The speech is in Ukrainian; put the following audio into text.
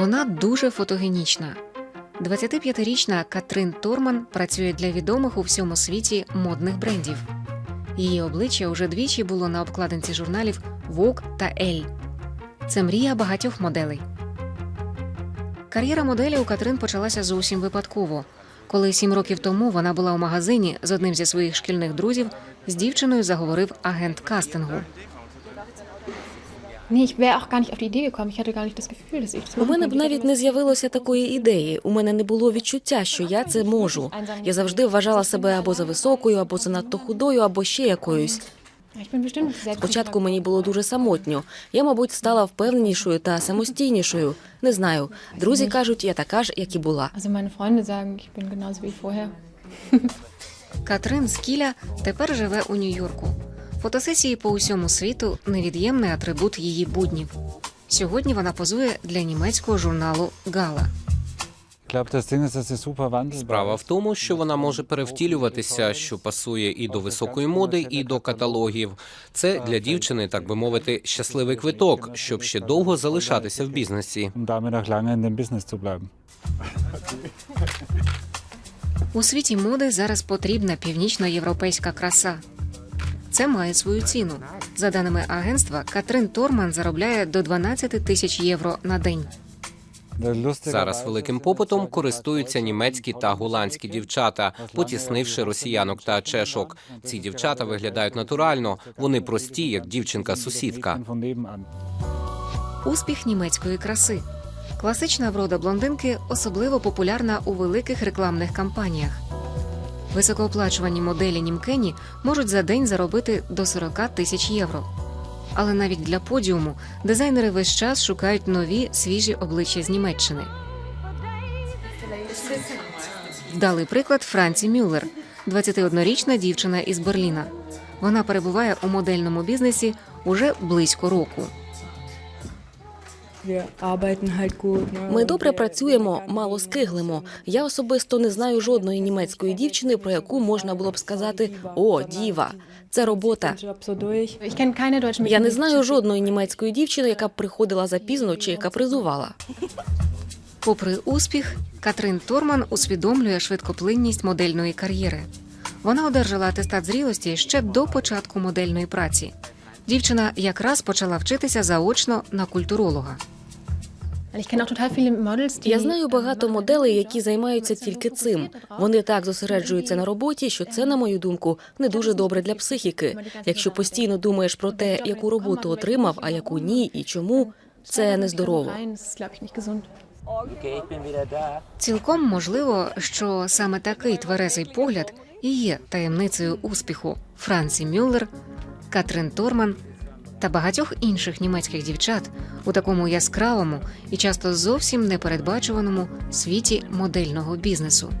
Вона дуже фотогенічна. 25-річна Катрин Торман працює для відомих у всьому світі модних брендів. Її обличчя уже двічі було на обкладинці журналів Vogue та Elle. Це мрія багатьох моделей. Кар'єра моделі у Катрин почалася зовсім випадково. Коли сім років тому вона була у магазині з одним зі своїх шкільних друзів, з дівчиною заговорив агент кастингу. Das У мене б навіть не з'явилося такої ідеї. У мене не було відчуття, що я це можу. Я завжди вважала себе або за високою, або занадто худою, або ще якоюсь. Спочатку мені було дуже самотньо. Я, мабуть, стала впевненішою та самостійнішою. Не знаю. Друзі кажуть, я така ж, як і була. Катрин Скіля тепер живе у Нью-Йорку. Фотосесії по усьому світу невід'ємний атрибут її буднів. Сьогодні вона позує для німецького журналу Гала. Справа в тому, що вона може перевтілюватися, що пасує і до високої моди, і до каталогів. Це для дівчини, так би мовити, щасливий квиток, щоб ще довго залишатися в бізнесі. um. У світі моди зараз потрібна північноєвропейська краса. Це має свою ціну. За даними агентства, Катрин Торман заробляє до 12 тисяч євро на день. Зараз великим попитом користуються німецькі та голландські дівчата, потіснивши росіянок та чешок. Ці дівчата виглядають натурально, вони прості, як дівчинка-сусідка. Успіх німецької краси. Класична врода блондинки особливо популярна у великих рекламних кампаніях. Високооплачувані моделі німкені можуть за день заробити до 40 тисяч євро. Але навіть для подіуму дизайнери весь час шукають нові свіжі обличчя з Німеччини. Вдалий приклад Франці Мюллер, 21-річна дівчина із Берліна. Вона перебуває у модельному бізнесі уже близько року. Ми добре працюємо, мало скиглимо. Я особисто не знаю жодної німецької дівчини, про яку можна було б сказати О, діва. Це робота. Я не знаю жодної німецької дівчини, яка б приходила запізно чи яка призувала. Попри успіх, Катрин Торман усвідомлює швидкоплинність модельної кар'єри. Вона одержала атестат зрілості ще до початку модельної праці. Дівчина якраз почала вчитися заочно на культуролога. Я знаю багато моделей, які займаються тільки цим. Вони так зосереджуються на роботі, що це, на мою думку, не дуже добре для психіки. Якщо постійно думаєш про те, яку роботу отримав, а яку ні і чому, це нездорово. Цілком можливо, що саме такий тверезий погляд і є таємницею успіху Франці Мюллер, Катрин Торман та багатьох інших німецьких дівчат у такому яскравому і часто зовсім непередбачуваному світі модельного бізнесу.